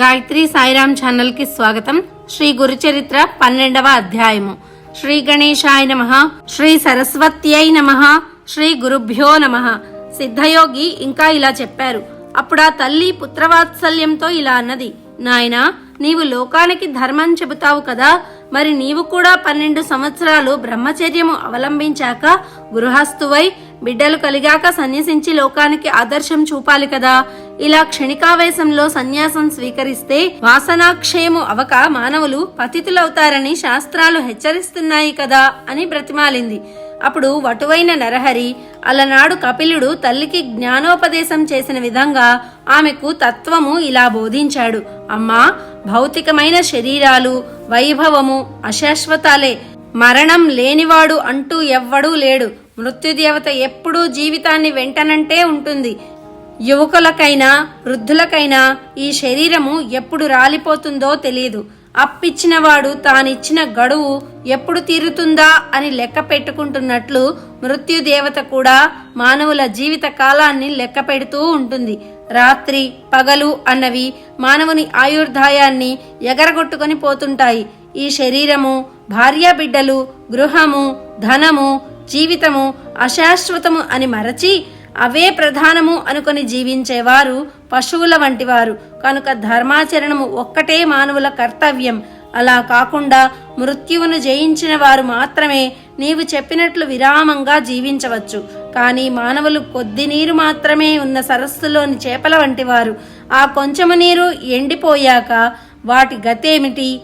గాయత్రి సాయిరామ్ ఛానల్కి స్వాగతం. శ్రీ గురుచరిత్ర పన్నెండవ అధ్యాయము. శ్రీ గణేశాయ నమ. శ్రీ సరస్వత్యై నమ. శ్రీ గురుభ్యో నమ. సిద్ధయోగి ఇంకా ఇలా చెప్పారు. అప్పుడా తల్లి పుత్రవాత్సల్యంతో ఇలా అన్నది. నాయనా నీవు లోకానికి ధర్మం చెబుతావు కదా. మరి నీవు కూడా పన్నెండు సంవత్సరాలు బ్రహ్మచర్యము అవలంబించాక గృహస్థువై బిడ్డలు కలిగాక సన్యసించి లోకానికి ఆదర్శం చూపాలి కదా. ఇలా క్షణికావేశంలో సన్యాసం స్వీకరిస్తే వాసనాక్షయము అవక మానవులు పతితులవుతారని శాస్త్రాలు హెచ్చరిస్తున్నాయి కదా అని బ్రతిమాలింది. అప్పుడు వటువైన నరహరి అలనాడు కపిలుడు తల్లికి జ్ఞానోపదేశం చేసిన విధంగా ఆమెకు తత్వము ఇలా బోధించాడు. అమ్మా భౌతికమైన శరీరాలు వైభవము అశాశ్వతాలే. మరణం లేనివాడు అంటూ ఎవ్వడూ లేడు. మృత్యుదేవత ఎప్పుడూ జీవితాన్ని వెంటనంటే ఉంటుంది. యువకులకైనా వృద్ధులకైనా ఈ శరీరము ఎప్పుడు రాలిపోతుందో తెలియదు అప్పిచ్చినవాడు తానిచ్చిన గడువు ఎప్పుడు తీరుతుందా అని లెక్క పెట్టుకుంటున్నట్లు మృత్యుదేవత కూడా మానవుల జీవిత కాలాన్ని లెక్క పెడుతూ ఉంటుంది. రాత్రి పగలు అన్నవి మానవుని ఆయుర్దాయాన్ని ఎగరగొట్టుకొని పోతుంటాయి. ఈ శరీరము భార్యాబిడ్డలు గృహము ధనము జీవితము అశాశ్వతము అని మరచి అవే ప్రధానము అనుకొని జీవించేవారు పశువుల వంటివారు. కనుక ధర్మాచరణము ఒక్కటే మానవుల కర్తవ్యం. అలా కాకుండా మృత్యువును జయించిన వారు మాత్రమే నీవు చెప్పినట్లు విరామంగా జీవించవచ్చు. కానీ మానవులు కొద్ది నీరు మాత్రమే ఉన్న సరస్సులోని చేపల వంటివారు ఆ కొంచెము నీరు ఎండిపోయాక వాటి గతేమిటి?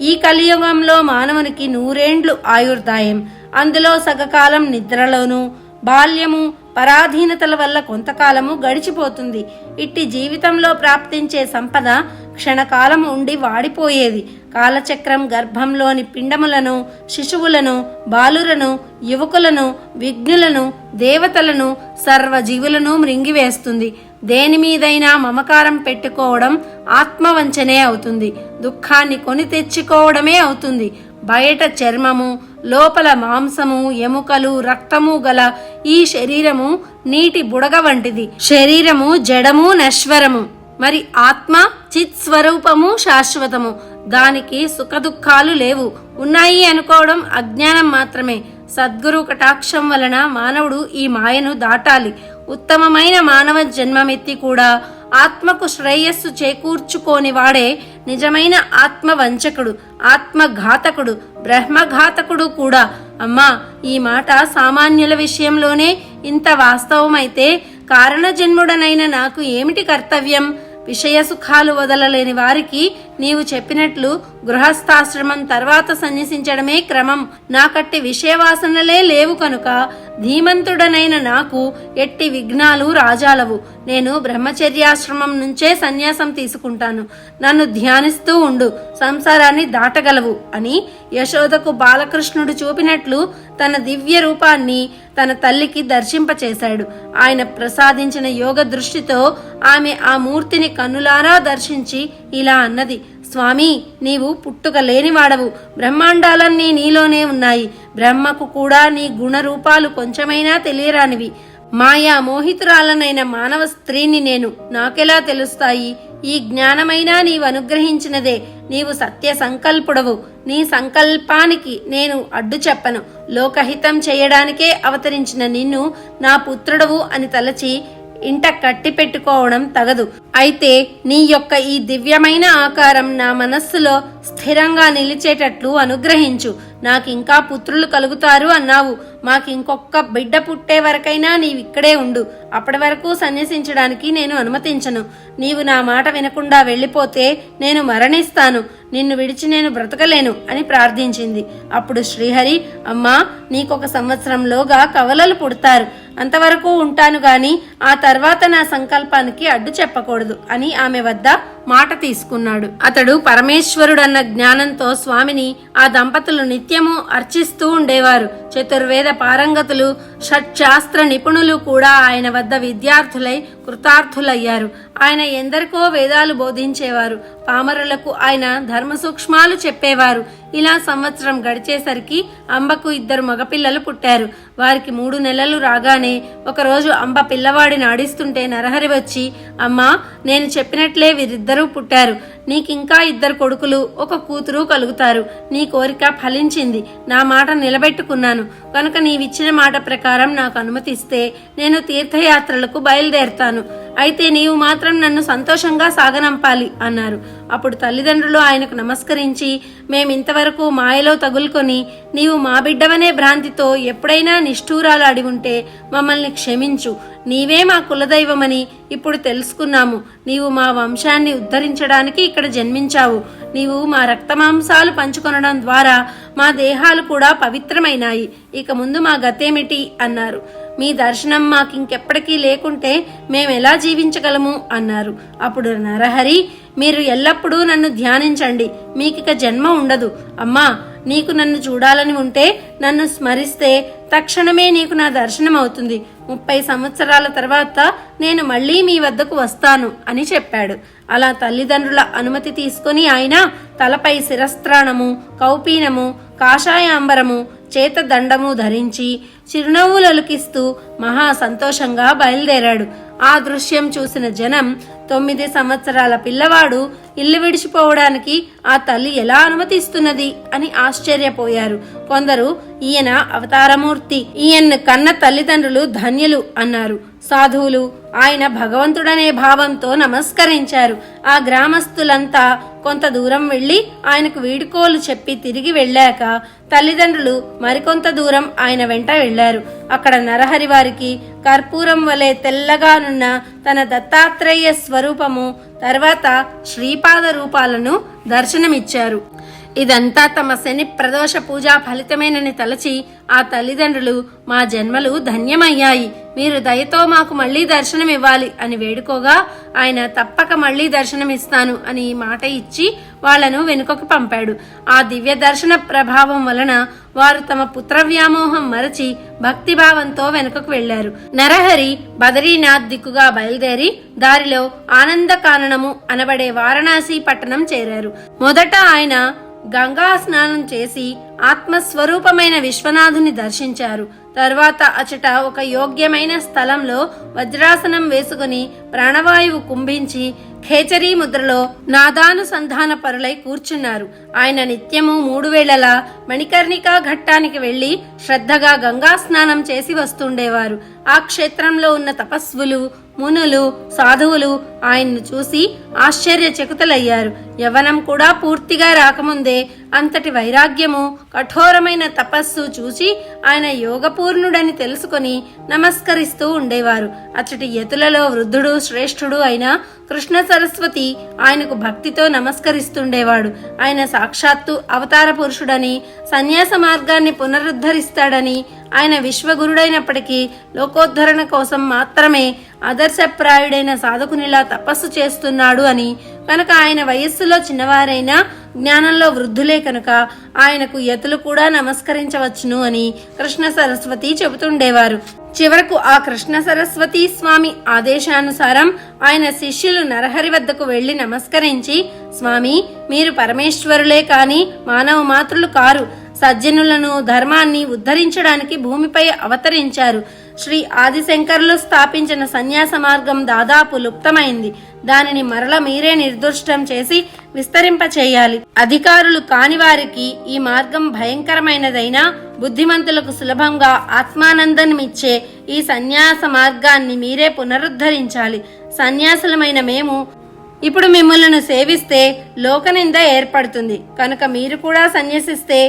ఈ కలియుగంలో మానవునికి నూరేండ్లు ఆయుర్దాయం. అందులో సగకాలం నిద్రలోను బాల్యము పరాధీనతల వల్ల కొంతకాలము గడిచిపోతుంది. ఇట్టి జీవితంలో ప్రాప్తించే సంపద క్షణకాలం ఉండి వాడిపోయేది. కాలచక్రం గర్భంలోని పిండములను శిశువులను బాలులను యువకులను విఘ్నులను దేవతలను సర్వజీవులను మృంగివేస్తుంది. దేని మీదైనా మమకారం పెట్టుకోవడం ఆత్మవంచనే అవుతుంది. దుఃఖాన్ని కొని తెచ్చుకోవడమే అవుతుంది. బయట చర్మము లోపల మాంసము ఎముకలు రక్తము గల ఈ శరీరము నీటి బుడగ వంటిది. శరీరము జడము నశ్వరము. మరి ఆత్మ చిత్ స్వరూపము శాశ్వతము. దానికి సుఖదుఖాలు లేవు. ఉన్నాయి అనుకోవడం అజ్ఞానం మాత్రమే. సద్గురు కటాక్షం వలన మానవుడు ఈ మాయను దాటాలి. ఉత్తమమైన మానవ జన్మమెత్తి కూడా ఆత్మకు శ్రేయస్సు చేకూర్చుకోని వాడే నిజమైన ఆత్మ వంచకుడు ఆత్మఘాతకుడు బ్రహ్మఘాతకుడు కూడా. అమ్మా ఈ మాట సామాన్యుల విషయంలోనే ఇంత వాస్తవమైతే కారణజన్ముడనైన నాకు ఏమిటి కర్తవ్యం? విషయ సుఖాలు వదలలేని వారికి నీవు చెప్పినట్లు గృహస్థాశ్రమం తర్వాత సన్యసించడమే క్రమం. నాకట్టి విషయవాసనలే లేవు కనుక ధీమంతుడనైన నాకు ఎట్టి విఘ్నాలు రాజాలవు. నేను బ్రహ్మచర్యాశ్రమం నుంచే సన్యాసం తీసుకుంటాను. నన్ను ధ్యానిస్తూ ఉండు. సంసారాన్ని దాటగలవు అని యశోదకు బాలకృష్ణుడు చూపినట్లు తన దివ్య రూపాన్ని తన తల్లికి దర్శింపచేశాడు. ఆయన ప్రసాదించిన యోగ దృష్టితో ఆమె ఆ మూర్తిని కన్నులారా దర్శించి ఇలా అన్నది. స్వామి నీవు పుట్టుక లేనివాడవు బ్రహ్మాండాలన్నీ నీలోనే ఉన్నాయి. బ్రహ్మకు కూడా నీ గుణరూపాలు కొంచెమైనా తెలియరానివి. మాయా మోహితురాలనైన మానవ స్త్రీని నేను నాకెలా తెలుస్తాయి? ఈ జ్ఞానమైనా నీవు అనుగ్రహించినదే. నీవు సత్య సంకల్పుడవు నీ సంకల్పానికి నేను అడ్డు చెప్పను. లోకహితం చేయడానికే అవతరించిన నిన్ను నా పుత్రుడవు అని తలచి ఇంట కట్టి పెట్టుకోవడం తగదు. అయితే నీ యొక్క ఈ దివ్యమైన ఆకారం నా మనస్సులో స్థిరంగా నిలిచేటట్లు అనుగ్రహించు. నాకింకా పుత్రులు కలుగుతారు అన్నావు. మాకు ఇంకొక బిడ్డ పుట్టే వరకైనా నీవిక్కడే ఉండు. అప్పటి వరకు సన్యసించడానికి నేను అనుమతించను. నీవు నా మాట వినకుండా వెళ్ళిపోతే నేను మరణిస్తాను. నిన్ను విడిచి నేను బ్రతకలేను అని ప్రార్థించింది. అప్పుడు శ్రీహరి అమ్మా నీకొక సంవత్సరంలోగా కవలలు పుడతారు. అంతవరకు ఉంటాను గాని ఆ తర్వాత నా సంకల్పానికి అడ్డు చెప్పకూడదు అని ఆమె వద్ద మాట తీసుకున్నాడు. అతడు పరమేశ్వరుడన్న జ్ఞానంతో స్వామిని ఆ దంపతులు నిత్యము అర్చిస్తూ ఉండేవారు. చతుర్వేద పారంగతులు షట్శాస్త్ర నిపుణులు కూడా ఆయన వద్ద విద్యార్థులై కృతార్థులయ్యారు. ఆయన ఎందరికో వేదాలు బోధించేవారు. పామరులకు ఆయన ధర్మ సూక్ష్మాలు చెప్పేవారు. ఇలా సంవత్సరం గడిచేసరికి అంబకు ఇద్దరు మగపిల్లలు పుట్టారు. వారికి మూడు నెలలు రాగానే ఒకరోజు అంబ పిల్లవాడిని ఆడిస్తుంటే నరహరి వచ్చి అమ్మా నేను చెప్పినట్లే వీరిద్దరూ పుట్టారు. నీకింకా ఇద్దరు కొడుకులు ఒక కూతురు కలుగుతారు. నీ కోరిక ఫలించింది. నా మాట నిలబెట్టుకున్నాను. కనుక నీవిచ్చిన మాట ప్రకారం నాకు అనుమతిస్తే నేను తీర్థయాత్రలకు బయలుదేరుతాను. అయితే నీవు మాత్రం నన్ను సంతోషంగా సాగనంపాలి అన్నారు. అప్పుడు తల్లిదండ్రులు ఆయనకు నమస్కరించి మేమింతవరకు మాయలో తగులుకొని నీవు మా బిడ్డవనే భ్రాంతితో ఎప్పుడైనా నిష్ఠూరాలు అడి ఉంటే మమ్మల్ని క్షమించు. నీవే మా కులదైవమని ఇప్పుడు తెలుసుకున్నాము. నీవు మా వంశాన్ని ఉద్ధరించడానికి ఇక్కడ జన్మించావు. నీవు మా రక్తమాంసాలు పంచుకొనడం ద్వారా మా దేహాలు కూడా పవిత్రమైనాయి. ఇక ముందు మా గతేమిటి? అన్నారు. మీ దర్శనం మాకింకెప్పటికీ లేకుంటే మేమెలా జీవించగలము? అన్నారు. అప్పుడు నరహరి మీరు ఎల్లప్పుడూ నన్ను ధ్యానించండి. మీకిక జన్మ ఉండదు. అమ్మా నీకు నన్ను చూడాలని ఉంటే నన్ను స్మరిస్తే తక్షణమే నీకు నా దర్శనం అవుతుంది ముప్పై సంవత్సరాల తర్వాత నేను మళ్ళీ మీ వద్దకు వస్తాను అని చెప్పాడు. అలా తల్లిదండ్రుల అనుమతి తీసుకుని ఆయన తలపై శిరస్త్రాణము కౌపీనము కాషాయాంబరము చేత దండము ధరించి చిరునవ్వులొలికిస్తూ మహా సంతోషంగా బయలుదేరాడు. ఆ దృశ్యం చూసిన జనం తొమ్మిది సంవత్సరాల పిల్లవాడు ఇల్లు విడిచిపోవడానికి ఆ తల్లి ఎలా అనుమతిస్తున్నది అని ఆశ్చర్యపోయారు. కొందరు ఈయన అవతారమూర్తి ఈయన్ను కన్న తల్లిదండ్రులు ధన్యులు అన్నారు. సాధువులు ఆయన భగవంతుడనే భావంతో నమస్కరించారు. ఆ గ్రామస్తులంతా కొంత దూరం వెళ్ళి ఆయనకు వీడుకోలు చెప్పి తిరిగి వెళ్ళాక తల్లిదండ్రులు మరికొంత దూరం ఆయన వెంట వెళ్ళారు అక్కడ నరహరి వారికి కర్పూరం వలె తెల్లగానున్న తన దత్తాత్రేయ స్వరూపము తర్వాత శ్రీపాద రూపాలను దర్శనమిచ్చారు. ఇదంతా తమ శని ప్రదోష పూజా ఫలితమేనని తలచి ఆ తల్లిదండ్రులు మా జన్మలు ధన్యమయ్యాయి. మీరు దయతో మాకు మళ్ళీ దర్శనం ఇవ్వాలి అని వేడుకోగా ఆయన తప్పక మళ్ళీ దర్శనమిస్తాను అని మాట ఇచ్చి వాళ్ళను వెనుకకు పంపాడు. ఆ దివ్య దర్శన ప్రభావం వలన వారు తమ పుత్ర వ్యామోహం మరచి భక్తిభావంతో వెనుకకు వెళ్ళారు నరహరి బదరీనాథ్ దిక్కుగా బయలుదేరి దారిలో ఆనంద కాననము అనబడే వారణాసి పట్టణం చేరారు. మొదట ఆయన గంగా స్నానం చేసి ఆత్మస్వరూపమైన విశ్వనాథుని దర్శించారు. తర్వాత అచట ఒక యోగ్యమైన స్థలంలో వజ్రాసనం వేసుకుని ప్రాణవాయువు కుంభించి ఖేచరీ ముద్రలో నాదానుసంధాన పరులై కూర్చున్నారు. ఆయన నిత్యము మూడు వేళలా మణికర్ణికా ఘట్టానికి వెళ్ళి శ్రద్ధగా గంగా స్నానం చేసి వస్తుండేవారు. ఆ క్షేత్రంలో ఉన్న తపస్వులు మునులు సాధువులు ఆయన్ను చూసి ఆశ్చర్యచకితులయ్యారు. యవనం కూడా పూర్తిగా రాకముందే అంతటి వైరాగ్యము కఠోరమైన తపస్సు చూసి ఆయన యోగపూర్ణుడని తెలుసుకొని నమస్కరిస్తూ ఉండేవారు. అచ్చటి యతులలో వృద్ధుడు శ్రేష్ఠుడు అయిన కృష్ణ సరస్వతి ఆయనకు భక్తితో నమస్కరిస్తుండేవాడు. ఆయన సాక్షాత్తు అవతార పురుషుడని సన్యాస మార్గాన్ని పునరుద్ధరిస్తాడని ఆయన విశ్వగురుడైనప్పటికీ లోకోద్ధరణ కోసం మాత్రమే ఆదర్శప్రాయుడైన సాధకునిలా తపస్సు చేస్తున్నాడు అని కనుక ఆయన వయస్సులో చిన్నవారైనా జ్ఞానంలో వృద్ధులే కనుక ఆయనకు యతులు కూడా నమస్కరించవచ్చును అని కృష్ణ సరస్వతి చెబుతుండేవారు. చివరకు ఆ కృష్ణ సరస్వతి స్వామి ఆదేశానుసారం ఆయన శిష్యులు నరహరి వద్దకు వెళ్ళి నమస్కరించి స్వామి మీరు పరమేశ్వరులే కాని మానవ మాతృలు కారు. సజ్జనులను ధర్మాన్ని ఉద్ధరించడానికి భూమిపై అవతరించారు. శ్రీ ఆదిశంకర్లు స్థాపించిన సన్యాస మార్గం దాదాపు లుప్తమైంది. దానిని మరల మీరే నిర్దుష్టం చేసి విస్తరింపచేయాలి. అధికారులు కాని వారికి ఈ మార్గం భయంకరమైనదైనా బుద్ధిమంతులకు సులభంగా ఆత్మానందనమిచ్చే ఈ సన్యాస మార్గాన్ని మీరే పునరుద్ధరించాలి. సన్యాసులమైన మేము ఇప్పుడు మిమ్మల్ని సేవిస్తే లోకనింద ఏర్పడుతుంది. కనుక మీరు కూడా సన్యసిస్తే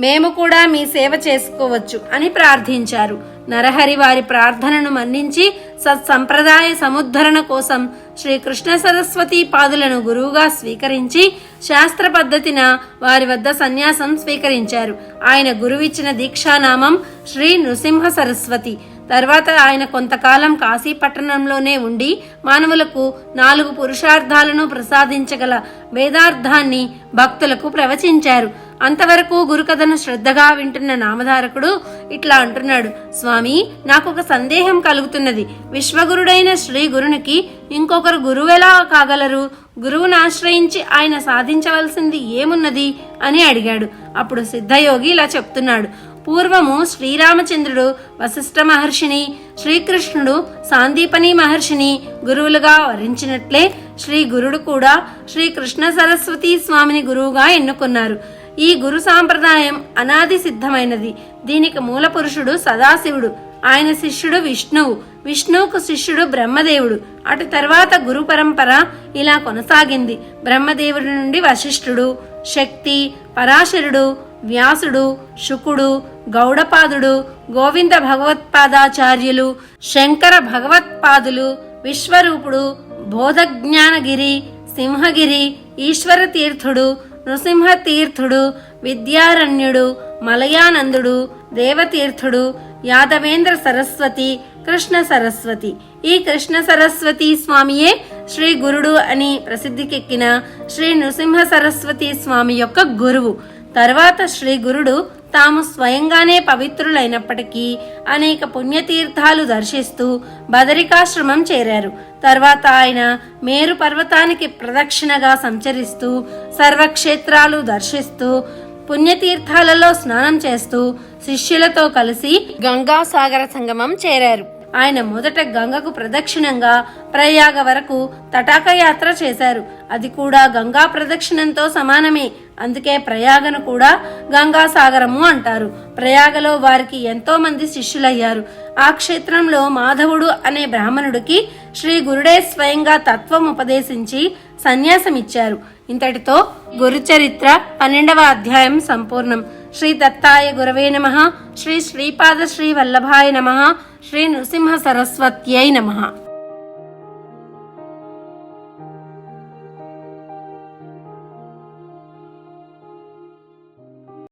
మేము కూడా మీ సేవ చేసుకోవచ్చు అని ప్రార్థించారు. నరహరి వారి ప్రార్థనను మన్నించి సత్సంప్రదాయ సముద్ధరణ కోసం శ్రీ కృష్ణ సరస్వతి పాదులను గురువుగా స్వీకరించి శాస్త్ర పద్ధతిన వారి వద్ద సన్యాసం స్వీకరించారు. ఆయన గురువిచ్చిన దీక్షానామం శ్రీ నృసింహ సరస్వతి. తర్వాత ఆయన కొంతకాలం కాశీ పట్టణంలోనే ఉండి మానవులకు నాలుగు పురుషార్థాలను ప్రసాదించగల వేదార్థాన్ని భక్తులకు ప్రవచించారు. అంతవరకు గురుకథను శ్రద్ధగా వింటున్న నామధారకుడు ఇట్లా అంటున్నాడు స్వామి నాకు ఒక సందేహం కలుగుతున్నది. విశ్వగురుడైన శ్రీ గురునికి ఇంకొకరు గురువెలా కాగలరు? గురువును ఆశ్రయించి ఆయన సాధించవలసింది ఏమున్నది? అని అడిగాడు. అప్పుడు సిద్ధయోగి ఇలా చెప్తున్నాడు పూర్వము శ్రీరామచంద్రుడు వశిష్ఠ మహర్షిని శ్రీకృష్ణుడు సాందీపని మహర్షిని గురువులుగా వరించినట్లే శ్రీ గురుడు కూడా శ్రీకృష్ణ సరస్వతి స్వామిని గురువుగా ఎన్నుకున్నారు. ఈ గురు సాంప్రదాయం అనాది సిద్ధమైనది. దీనికి మూల పురుషుడు సదాశివుడు. ఆయన శిష్యుడు విష్ణువు. విష్ణువుకు శిష్యుడు బ్రహ్మదేవుడు. అటు తర్వాత గురు పరంపర ఇలా కొనసాగింది. బ్రహ్మదేవుడి నుండి వశిష్ఠుడు శక్తి పరాశరుడు వ్యాసుడు శుకుడు గౌడపాదుడు గోవింద భగవత్పాదాచార్యులు శంకర భగవత్పాదులు విశ్వరూపుడు బోధజ్ఞానగిరి సింహగిరి ఈశ్వర తీర్థుడు నృసింహ తీర్థుడు విద్యారణ్యుడు మలయానందుడు దేవతీర్థుడు యాదవేంద్ర సరస్వతి కృష్ణ సరస్వతి. ఈ కృష్ణ సరస్వతి స్వామియే శ్రీ గురుడు అని ప్రసిద్ధికెక్కిన శ్రీ నృసింహ సరస్వతి స్వామి యొక్క గురువు. తర్వాత శ్రీ గురుడు తాము స్వయంగానే పవిత్రులైనప్పటికీ అనేక పుణ్యతీర్థాలు దర్శిస్తూ బదరికాశ్రమం చేరారు. తర్వాత ఆయన మేరు పర్వతానికి ప్రదక్షిణగా సంచరిస్తూ సర్వక్షేత్రాలు దర్శిస్తూ పుణ్యతీర్థాలలో స్నానం చేస్తూ శిష్యులతో కలిసి గంగాసాగర సంగమం చేరారు. ఆయన మొదట గంగకు ప్రదక్షిణంగా ప్రయాగ వరకు తటాక యాత్ర చేశారు. అది కూడా గంగా ప్రదక్షిణంతో సమానమే. అందుకే ప్రయాగను కూడా గంగా సాగరము అంటారు. ప్రయాగలో వారికి ఎంతో మంది శిష్యులయ్యారు. ఆ క్షేత్రంలో మాధవుడు అనే బ్రాహ్మణుడికి శ్రీ గురుడే స్వయంగా తత్వం ఉపదేశించి సన్యాసమిచ్చారు. ఇంతటితో గురుచరిత్ర పన్నెండవ అధ్యాయం సంపూర్ణం. శ్రీ దత్తాయ గురవే నమ. శ్రీ శ్రీపాద శ్రీ వల్లభాయ నమ. శ్రీ నృసింహ సరస్వత్యై నమ.